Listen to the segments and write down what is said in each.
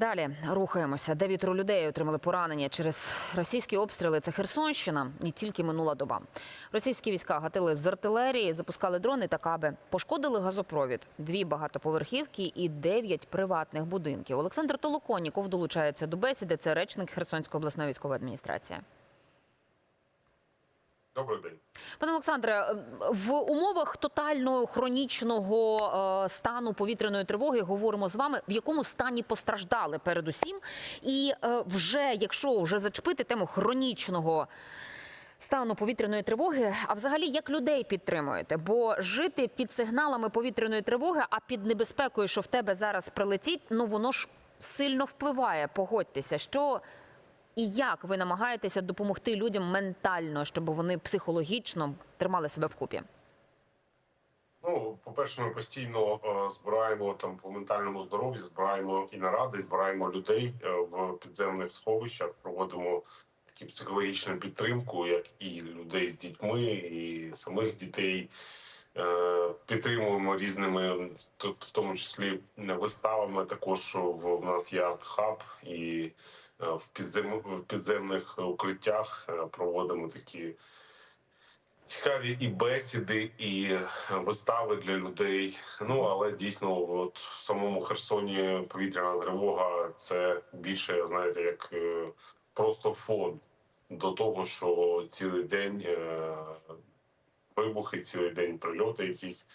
Далі рухаємося. Дев'ятеро людей отримали поранення через російські обстріли. Це Херсонщина і тільки минула доба. Російські війська гатили з артилерії, запускали дрони та каби, пошкодили газопровід, дві багатоповерхівки і дев'ять приватних будинків. Олександр Толоконіков долучається до бесіди. Це речник Херсонської обласної військової адміністрації. Добрий день. Пане Олександре, в умовах тотального хронічного е, стану повітряної тривоги говоримо з вами, в якому стані постраждали передусім, і е, вже якщо вже зачепити тему хронічного. Стану повітряної тривоги, а взагалі як людей підтримуєте? Бо жити під сигналами повітряної тривоги, а під небезпекою, що в тебе зараз прилетить, ну воно ж сильно впливає. Погодьтеся, що і як ви намагаєтеся допомогти людям ментально, щоб вони психологічно тримали себе вкупі? Ну, по-перше, ми постійно е, збираємо там по ментальному здоров'ю, збираємо і наради, збираємо людей е, в підземних сховищах, проводимо таку психологічну підтримку, як і людей з дітьми, і самих дітей. Е, Підтримуємо різними, в тому числі виставами. Також в, нас є арт-хаб і е, в, підзем, в підземних укриттях е, проводимо такі цікаві і бесіди, і вистави для людей. Ну але дійсно, от в самому Херсоні повітряна тривога це більше, знаєте, як е, просто фон до того, що цілий день е, вибухи, цілий день прильоти якісь.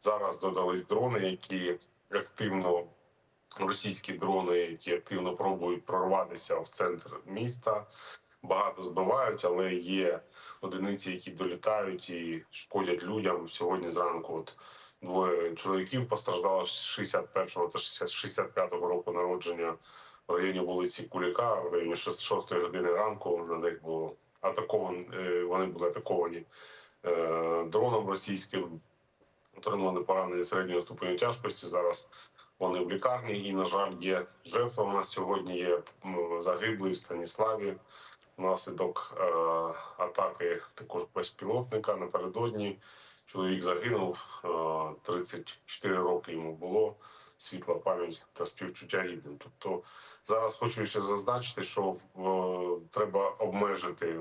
Зараз додались дрони, які активно російські дрони, які активно пробують прорватися в центр міста. Багато збивають, але є одиниці, які долітають і шкодять людям. Сьогодні зранку от двоє чоловіків постраждало з 61-го та 65-го року народження в районі вулиці Куліка, в районі 6 години ранку. На них було атаковано. Вони були атаковані е, дроном російським. Отримали поранення середнього ступеню тяжкості. Зараз вони в лікарні, і на жаль, є жертва. У нас сьогодні є загиблий в Станіславі внаслідок е, атаки також безпілотника. Напередодні чоловік загинув. Е, 34 роки йому було. Світла пам'ять та співчуття рідним. Тобто зараз хочу ще зазначити, що е, треба обмежити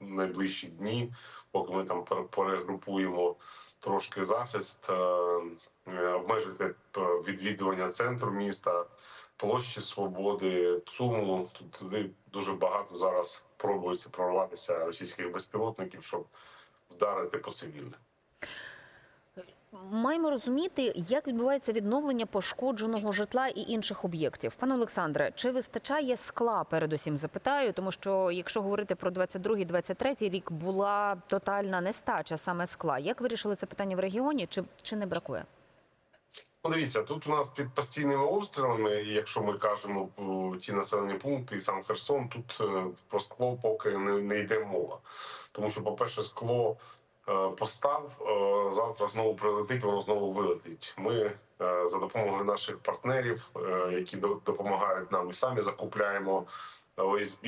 найближчі дні, поки ми там перегрупуємо трошки захист, е, обмежити відвідування центру міста, площі Свободи, ЦУМу. Тут туди дуже багато зараз пробується прорватися російських безпілотників, щоб вдарити по цивільних. Маємо розуміти, як відбувається відновлення пошкодженого житла і інших об'єктів. Пане Олександре, чи вистачає скла? Передусім запитаю, тому що якщо говорити про 22-23 рік, була тотальна нестача саме скла. Як вирішили це питання в регіоні? Чи, чи не бракує? Ну, дивіться, тут у нас під постійними обстрілами, якщо ми кажемо ті населені пункти і сам Херсон, тут е, про скло поки не, не йде мова. Тому що, по-перше, скло е, постав е, завтра знову прилетить, воно знову вилетить. Ми е, за допомогою наших партнерів, е, які до- допомагають нам, і самі закупляємо ОСБ,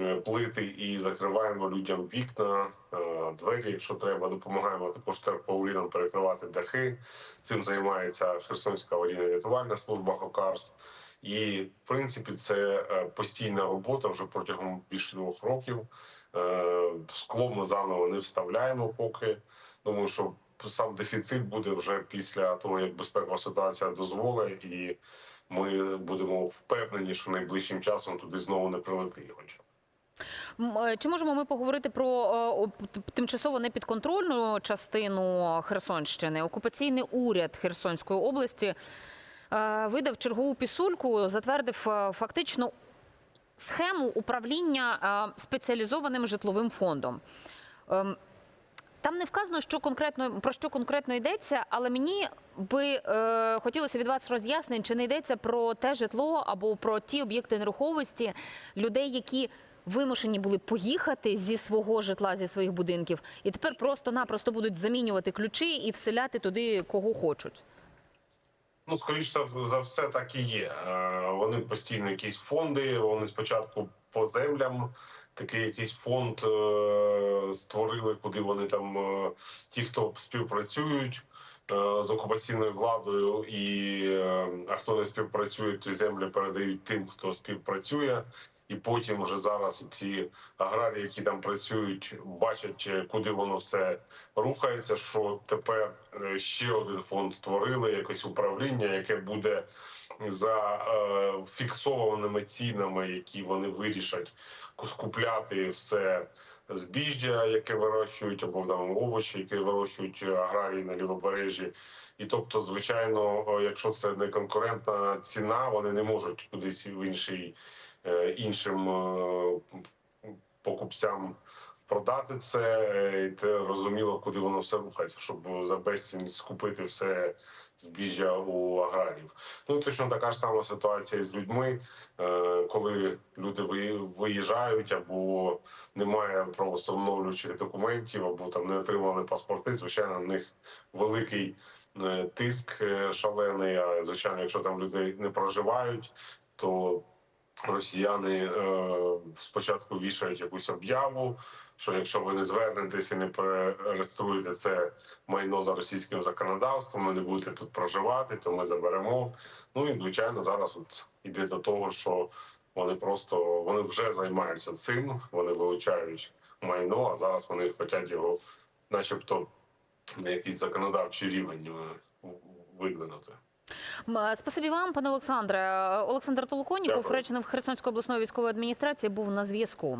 е, плити і закриваємо людям вікна, е, двері, якщо треба, допомагаємо також терпаулінам перекривати дахи. Цим займається Херсонська аварійна рятувальна служба ХОКАРС. І в принципі це е, постійна робота вже протягом більше двох років. Е, Скло ми заново не вставляємо поки. Думаю, що сам дефіцит буде вже після того, як безпекова ситуація дозволить, і ми будемо впевнені, що найближчим часом туди знову не прилетить його. Е, Чи можемо ми поговорити про е, тимчасово непідконтрольну частину Херсонщини? Окупаційний уряд Херсонської області видав чергову пісульку, затвердив фактично схему управління спеціалізованим житловим фондом. Ем, Там не вказано, що конкретно про що конкретно йдеться, але мені би е, хотілося від вас роз'яснень, чи не йдеться про те житло або про ті об'єкти нерухомості людей, які вимушені були поїхати зі свого житла, зі своїх будинків, і тепер просто-напросто будуть замінювати ключі і вселяти туди кого хочуть. Ну, скоріш за- все, так і є. Е, Вони постійно якісь фонди. Вони спочатку по землям такий якийсь фонд е, створили, куди вони там е, ті, хто співпрацюють з окупаційною владою, і а хто не співпрацює, то землі передають тим, хто співпрацює. І потім вже зараз ці аграрії, які там працюють, бачать, куди воно все рухається. Що тепер е, ще один фонд створили, якесь управління, яке буде за е, фіксованими цінами, які вони вирішать скупляти все збіжжя, яке вирощують, або там овочі, які вирощують аграрії на лівобережжі. І тобто, звичайно, якщо це не конкурентна ціна, вони не можуть кудись в інший іншим е, покупцям продати це. е, І це розуміло, куди воно все рухається, щоб за безцінь скупити все збіжжя у аграріїв. Ну точно така ж сама ситуація з людьми, Е, коли люди виїжджають або немає правовстановлюючих документів, або там не отримали паспорти. Звичайно, на них великий е, тиск е, шалений. А звичайно, якщо там люди не проживають, то росіяни е, спочатку вішають якусь об'яву, що якщо ви не звернетесь і не перереєструєте це майно за російським законодавством, ви не будете тут проживати, то ми заберемо. Ну і звичайно, зараз от іде до того, що вони просто вони вже займаються цим, вони вилучають майно, а зараз вони хочуть його, начебто, на якийсь законодавчий рівень е, видвинути. Е, Спасибі вам, пане Олександре. Олександр Толоконіков, речник Херсонської обласної військової адміністрації, був на зв'язку.